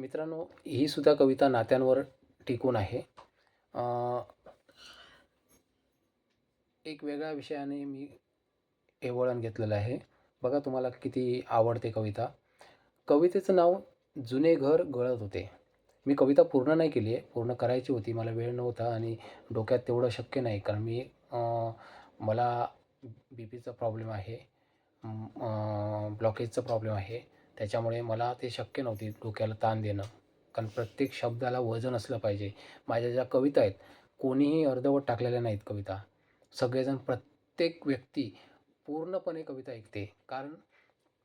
मित्रांनो ही सुद्धा कविता नात्यांवर टिकून आहे. एक वेगळ्या विषयाने मी हे वळण घेतलेलं आहे. बघा तुम्हाला किती आवडते कविता. कवितेचं नाव जुने घर गळत होते. मी कविता पूर्ण नाही केली आहे पूर्ण करायची होती. मला वेळ नव्हता आणि डोक्यात तेवढं शक्य नाही. कारण मी मला बी पीचा प्रॉब्लेम आहे ब्लॉकेजचा प्रॉब्लेम आहे. त्याच्यामुळे मला ते शक्य नव्हते डोक्याला ताण देणं. कारण प्रत्येक शब्दाला वजन असलं पाहिजे. माझ्या ज्या कविता आहेत कोणीही अर्धवट टाकलेल्या नाहीत कविता. सगळेजण प्रत्येक व्यक्ती पूर्णपणे कविता ऐकते. कारण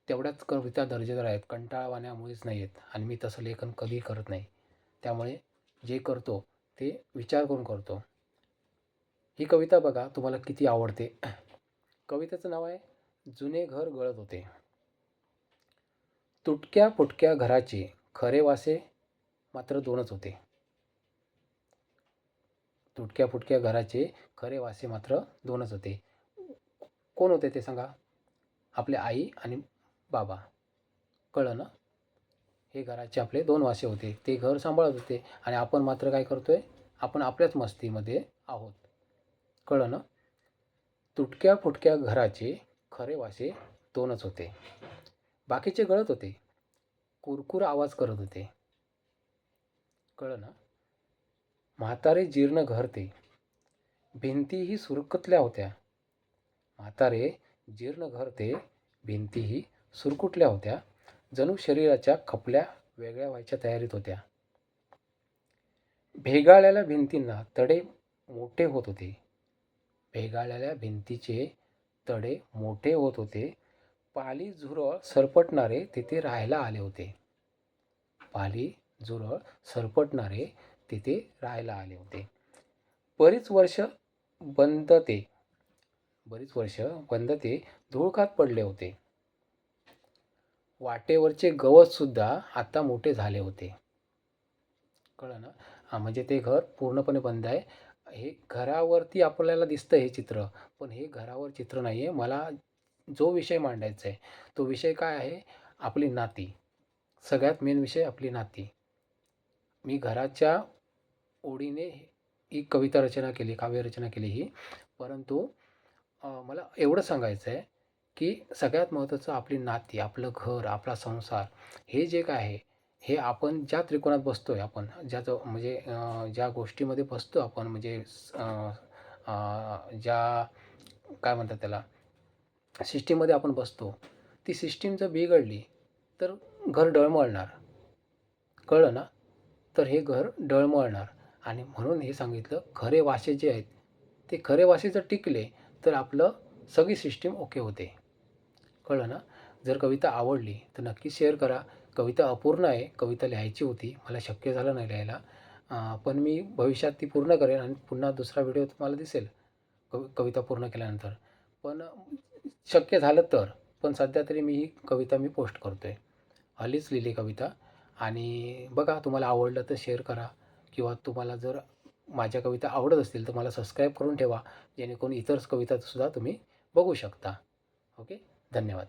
तेवढ्याच कविता दर्जेदार आहेत कंटाळवाण्यामुळेच नाही आहेत. आणि मी तसं लेखन कधी करत नाही. त्यामुळे जे करतो ते विचार करून करतो. ही कविता बघा तुम्हाला किती आवडते. कवितेचं नाव आहे जुने घर गळत होते. तुटक्या फुटक्या घराचे खरे वासे मात्र दोनच होते. तुटक्या फुटक्या घराचे खरे वासे मात्र दोनच होते. कोण होते ते सांगा? आपले आई आणि बाबा. कळलं ना? हे घराचे आपले दोन वासे होते. ते घर सांभाळत होते आणि आपण मात्र काय करतो आहे आपण आपल्याच मस्तीमध्ये आहोत. कळलं ना? तुटक्या फुटक्या घराचे खरे वासे दोनच होते. बाकीचे गळत होते. कुरकुर आवाज करत होते. कळलं ना? म्हातारे जीर्ण घर ते भिंतीही सुरकतल्या होत्या. म्हातारे जीर्ण घर ते भिंतीही सुरकुटल्या होत्या. जणू शरीराच्या खपल्या वेगळ्या व्हायच्या तयारीत होत्या. भेगाळलेल्या भिंतींना तडे मोठे होत होते. भेगाळलेल्या भिंतीचे तडे मोठे होत होते. पाली झुरळ सरपटणारे तिथे राहायला आले होते. पाली झुरळ सरपटणारे तिथे राहायला आले होते. बरीच वर्ष बंद ते बरीच वर्ष बंद ते धुळकात पडले होते. वाटेवरचे गवतसुद्धा आता मोठे झाले होते. कळलं ना? म्हणजे ते घर पूर्णपणे बंद आहे. हे घरावरती आपल्याला दिसतं हे चित्र पण हे घरावर चित्र नाही आहे मला जो विषय मांडायचा आहे तो विषय काय आहे? आपली नाती. सगळ्यात मेन विषय आपली नाती. मी घराच्या ओढीने ही कविता रचना केली काव्यरचना केली ही. परंतु मला एवढं सांगायचं आहे की सगळ्यात महत्त्वाचं आपली नाती आपलं घर आपला संसार हे जे काय आहे हे आपण ज्या त्रिकोणात बसतो आहे आपण ज्या जो म्हणजे ज्या गोष्टीमध्ये बसतो आपण म्हणजे ज्या काय म्हणतात त्याला सिस्टीममध्ये आपण बसतो. ती सिस्टीम जर बिघडली तर घर डळमळणार. कळलं ना? तर हे घर डळमळणार. आणि म्हणून हे सांगितलं खरे वासे जे आहेत ते खरे वासे जर टिकले तर आपलं सगळी सिस्टीम ओके होते. कळलं ना? जर कविता आवडली तर नक्की शेअर करा. कविता अपूर्ण आहे. कविता लिहायची होती. मला शक्य झालं नाही लिहायला. पण मी भविष्यात ती पूर्ण करेन आणि पुन्हा दुसरा व्हिडिओ तुम्हाला दिसेल कव कविता पूर्ण केल्यानंतर. पण शक्य झालं तर पण सध्या तरी मी ही कविता मी पोस्ट करतो आहे हल्लीच लिहिली कविता. आणि बघा तुम्हाला आवडलं तर शेअर करा किंवा तुम्हाला जर माझ्या कविता आवडत असतील तर मला सबस्क्राईब करून ठेवा जेणेकरून इतर कवितासुद्धा तुम्ही बघू शकता. ओके धन्यवाद.